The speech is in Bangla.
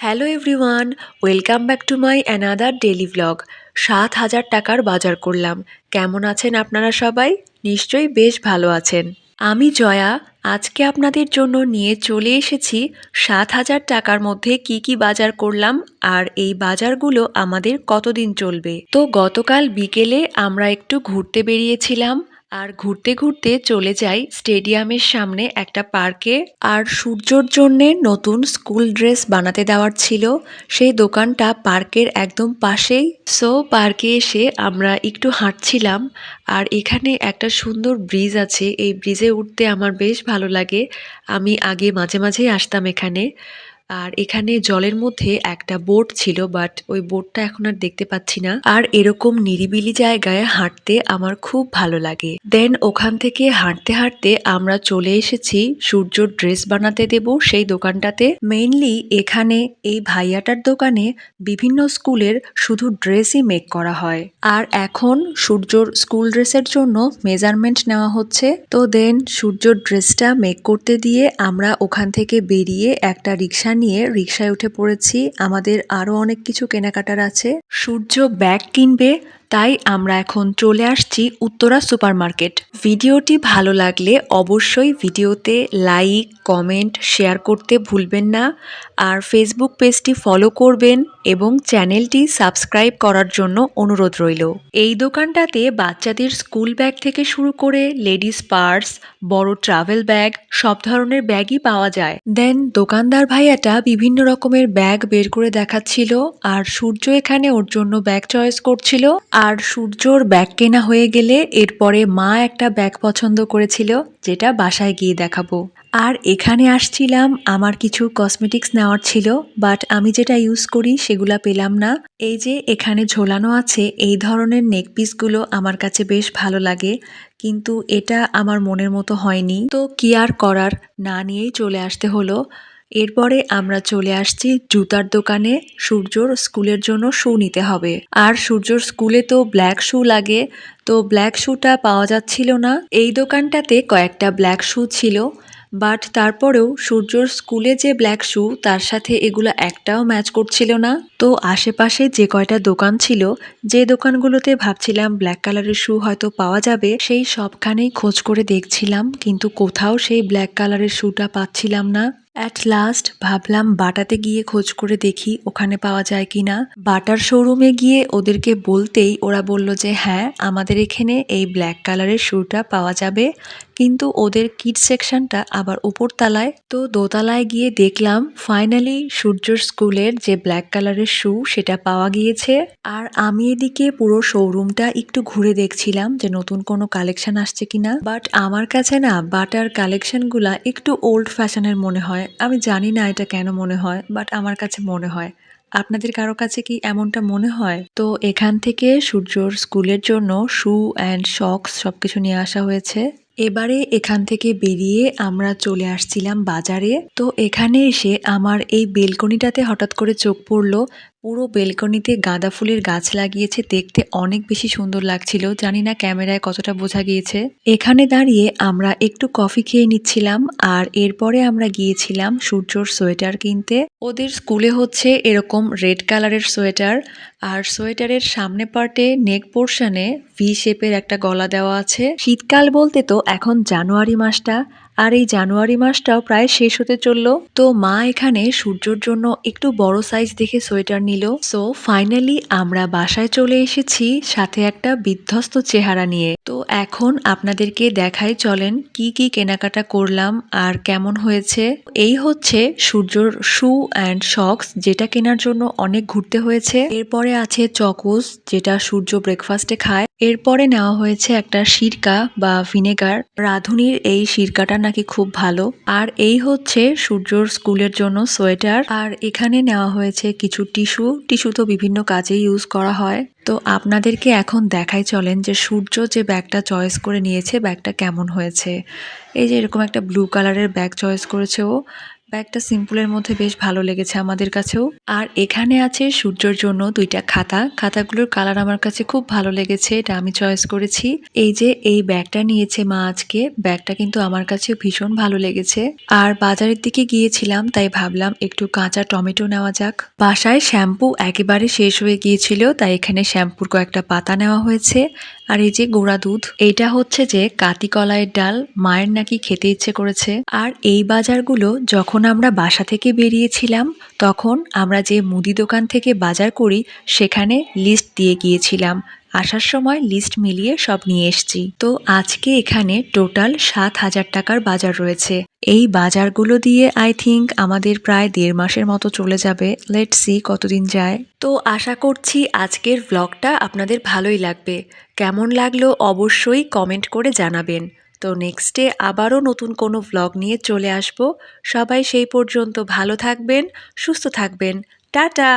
Hello everyone, welcome back to my another daily vlog সাত হাজার টাকার বাজার করলাম। কেমন আছেন আপনারা সবাই? নিশ্চয়ই বেশ ভালো আছেন। আমি জয়া, আজকে আপনাদের জন্য নিয়ে চলে এসেছি সাত হাজার টাকার মধ্যে কি কি বাজার করলাম আর এই বাজারগুলো আমাদের কতদিন চলবে। তো গতকাল বিকেলে আমরা একটু ঘুরতে বেরিয়েছিলাম। আর ঘুরতে ঘুরতে চলে যাই স্টেডিয়ামের সামনে একটা পার্কে। আর সূর্যর জন্যে নতুন স্কুল ড্রেস বানাতে দেওয়ার ছিল। সেই দোকানটা পার্কের একদম পাশেই। সো পার্কে এসে আমরা একটু হাঁটছিলাম। আর এখানে একটা সুন্দর ব্রিজ আছে। এই ব্রিজে উঠতে আমার বেশ ভালো লাগে। আমি আগে মাঝে মাঝেই আসতাম এখানে। আর এখানে জলের মধ্যে একটা বোট ছিল বাট ওই বোটটা এখন আর দেখতে পাচ্ছি না। আর এরকম নিরিবিলি জায়গায় হাঁটতে আমার খুব ভালো লাগে। দেন ওখান থেকে হাঁটতে হাঁটতে আমরা চলে এসেছি সূর্য ড্রেস বানাতে দেব সেই দোকানটাতে। মেইনলি এখানে এই ভাইয়াটার দোকানে বিভিন্ন স্কুলের শুধু ড্রেসই মেক করা হয়। আর এখন সূর্যর স্কুল ড্রেসের জন্য মেজারমেন্ট নেওয়া হচ্ছে। তো দেন সূর্যর ড্রেসটা মেক করতে দিয়ে আমরা ওখান থেকে বেরিয়ে একটা রিক্সা নিয়ে রিক্সায় উঠে পড়েছি। আমাদের আরও অনেক কিছু কেনাকাটার আছে। সূর্য ব্যাগ কিনবে তাই আমরা এখন চলে আসছি উত্তরা সুপারমার্কেট। ভিডিওটি ভালো লাগলে অবশ্যই ভিডিওতে লাইক, কমেন্ট, শেয়ার করতে ভুলবেন না। আর ফেসবুক পেজটি ফলো করবেন এবং চ্যানেলটি সাবস্ক্রাইব করার জন্য অনুরোধ রইল। এই দোকানটাতে বাচ্চাদের স্কুল ব্যাগ থেকে শুরু করে লেডিস পার্স, বড় ট্রাভেল ব্যাগ, সব ধরনের ব্যাগই পাওয়া যায়। দেন দোকানদার ভাইয়াটা বিভিন্ন রকমের ব্যাগ বের করে দেখাচ্ছিল, আর সূর্য এখানে ওর জন্য ব্যাগ চয়েস করছিল। আর সূর্যর ব্যাগ কেনা হয়ে গেলে এরপরে মা একটা ব্যাগ পছন্দ করেছিল, যেটা বাসায় গিয়ে দেখাবো। আর এখানে আসছিলাম, আমার কিছু কসমেটিক্স নেওয়ার ছিল বাট আমি যেটা ইউজ করি সেগুলা পেলাম না। এই যে এখানে ঝোলানো আছে, এই ধরনের নেকপিসগুলো আমার কাছে বেশ ভালো লাগে, কিন্তু এটা আমার মনের মতো হয়নি। তো কি আর করার? না নিয়েই চলে আসতে হলো। এরপরে আমরা চলে আসছি জুতার দোকানে। সূর্যর স্কুলের জন্য শু নিতে হবে। আর সূর্যর স্কুলে তো ব্ল্যাক শু লাগে, তো ব্ল্যাক শুটা পাওয়া যাচ্ছিল না। এই দোকানটাতে কয়েকটা ব্ল্যাক শু ছিল, বাট তারপরেও সূর্যর স্কুলে যে ব্ল্যাক শু, তার সাথে এগুলো একটাও ম্যাচ করছিল না। তো আশেপাশে যে কয়টা দোকান ছিল, যে দোকানগুলোতে ভাবছিলাম ব্ল্যাক কালারের শু হয়তো পাওয়া যাবে, সেই সবখানেই খোঁজ করে দেখছিলাম, কিন্তু কোথাও সেই ব্ল্যাক কালারের শুটা পাচ্ছিলাম না। অ্যাট লাস্ট ভাবলাম বাটাতে গিয়ে খোঁজ করে দেখি ওখানে পাওয়া যায় কি না বাটার শোরুমে গিয়ে ওদেরকে বলতেই ওরা বলল যে হ্যাঁ আমাদের এখানে এই ব্ল্যাক কালারের শুটা পাওয়া যাবে। কিন্তু ওদের কিড সেকশনটা আবার উপরতলায়। তো দোতলায় গিয়ে দেখলাম ফাইনালি সূর্যর স্কুলের যে ব্ল্যাক কালারের শু সেটা পাওয়া গিয়েছে। আর আমি এদিকে পুরো শোরুমটা একটু ঘুরে দেখছিলাম যে নতুন কোনো কালেকশন আসছে কিনা। বাট আমার কাছে না, বাটার কালেকশনগুলা একটু ওল্ড ফ্যাশনের মনে হয়। আমি জানি না এটা কেন মনে হয় বাট আমার কাছে মনে হয়। আপনাদের কারও কাছে কি এমনটা মনে হয়? তো এখান থেকে সূর্যর স্কুলের জন্য শু অ্যান্ড শক্স সবকিছু নিয়ে আসা হয়েছে। এবারে এখান থেকে বেরিয়ে আমরা চলে আসছিলাম বাজারে। তো এখানে এসে আমার এই বেলকনিটাতে হঠাৎ করে চোখ পড়ল। পুরো বেলকনিতে গাঁদা ফুলের গাছ লাগিয়েছে দেখতে অনেক বেশি সুন্দর লাগছিল। জানি না ক্যামেরায় কতটা বোঝা গিয়েছে। এখানে দাঁড়িয়ে আমরা একটু কফি খেয়ে নিচ্ছিলাম আর এরপরে আমরা গিয়েছিলাম সূর্যর সোয়েটার কিনতে। ওদের স্কুলে হচ্ছে এরকম রেড কালারের সোয়েটার আর সোয়েটারের সামনে পার্টে নেক পোর্শনে ভি শেপের একটা গলা দেওয়া আছে। শীতকাল বলতে তো এখন জানুয়ারি মাসটা। আর এই জানুয়ারি মাসটাও প্রায় শেষ হতে চলল। তো মা এখানে সূর্যর জন্য একটু বড় সাইজ দেখে সোয়েটার নিল। সো ফাইনালি আমরা বাসায় চলে এসেছি সাথে একটা বিধ্বস্ত চেহারা নিয়ে। তো এখন আপনাদেরকে দেখাই চলেন কি কি কেনাকাটা করলাম আর কেমন হয়েছে। এই হচ্ছে সূর্যর শু অ্যান্ড শক্স যেটা কেনার জন্য অনেক ঘুরতে হয়েছে। এরপরে আছে চকোস, যেটা সূর্য ব্রেকফাস্টে খায়। এরপরে নেওয়া হয়েছে একটা সিরকা বা ভিনেগার রাঁধুনির এই সিরকাটা নাকি খুব ভালো। আর এই হচ্ছে সূর্যর স্কুলের জন্য সোয়েটার। আর এখানে নেওয়া হয়েছে কিছু টিস্যু। টিস্যু তো বিভিন্ন কাজে ইউজ করা হয়। তো আপনাদেরকে এখন দেখাই চলেন যে সূর্য যে ব্যাগটা চয়েস করে নিয়েছে, ব্যাগটা কেমন হয়েছে। এই যে এরকম একটা ব্লু কালারের ব্যাগ চয়েস করেছে ও। ব্যাগটা সিম্পলের মধ্যে বেশ ভালো লেগেছে আমাদের কাছেও। আর এখানে আছে সূর্যর জন্য দুইটা খাতা। খাতাগুলোর কালার আমার কাছে খুব ভালো লেগেছে, এটা আমি চয়েস করেছি। এই যে, এই ব্যাগটা নিয়েছে মা আজকে, ব্যাগটা কিন্তু আমার কাছে ভীষণ ভালো লেগেছে। আর বাজারের দিকে গিয়েছিলাম, তাই ভাবলাম একটু কাঁচা টমেটো নেওয়া যাক। বাসায় শ্যাম্পু একেবারে শেষ হয়ে গিয়েছিল, তাই এখানে শ্যাম্পুর কয়েকটা পাতা নেওয়া হয়েছে। আর এই যে গোড়া দুধ এটা হচ্ছে যে কাতি কলাইয়ের ডাল, মায়ের নাকি খেতে ইচ্ছে করেছে। আর এই বাজারগুলো যখন আমরা বাসা থেকে বেরিয়েছিলাম, তখন আমরা যে মুদি দোকান থেকে বাজার করি, সেখানে লিস্ট দিয়ে গিয়েছিলাম। আসার সময় লিস্ট মিলিয়ে সব নিয়ে এসেছি। তো আজকে এখানে টোটাল সাত হাজার টাকার বাজার রয়েছে। এই বাজারগুলো দিয়ে আই থিঙ্ক আমাদের প্রায় দেড় মাসের মতো চলে যাবে। লেট সি কতদিন যায়। তো আশা করছি আজকের ভ্লগটা আপনাদের ভালোই লাগবে। কেমন লাগল অবশ্যই কমেন্ট করে জানাবেন। তো নেক্সটে আবারও নতুন কোনো ভ্লগ নিয়ে চলে আসব। সবাই সেই পর্যন্ত ভালো থাকবেন, সুস্থ থাকবেন। টাটা!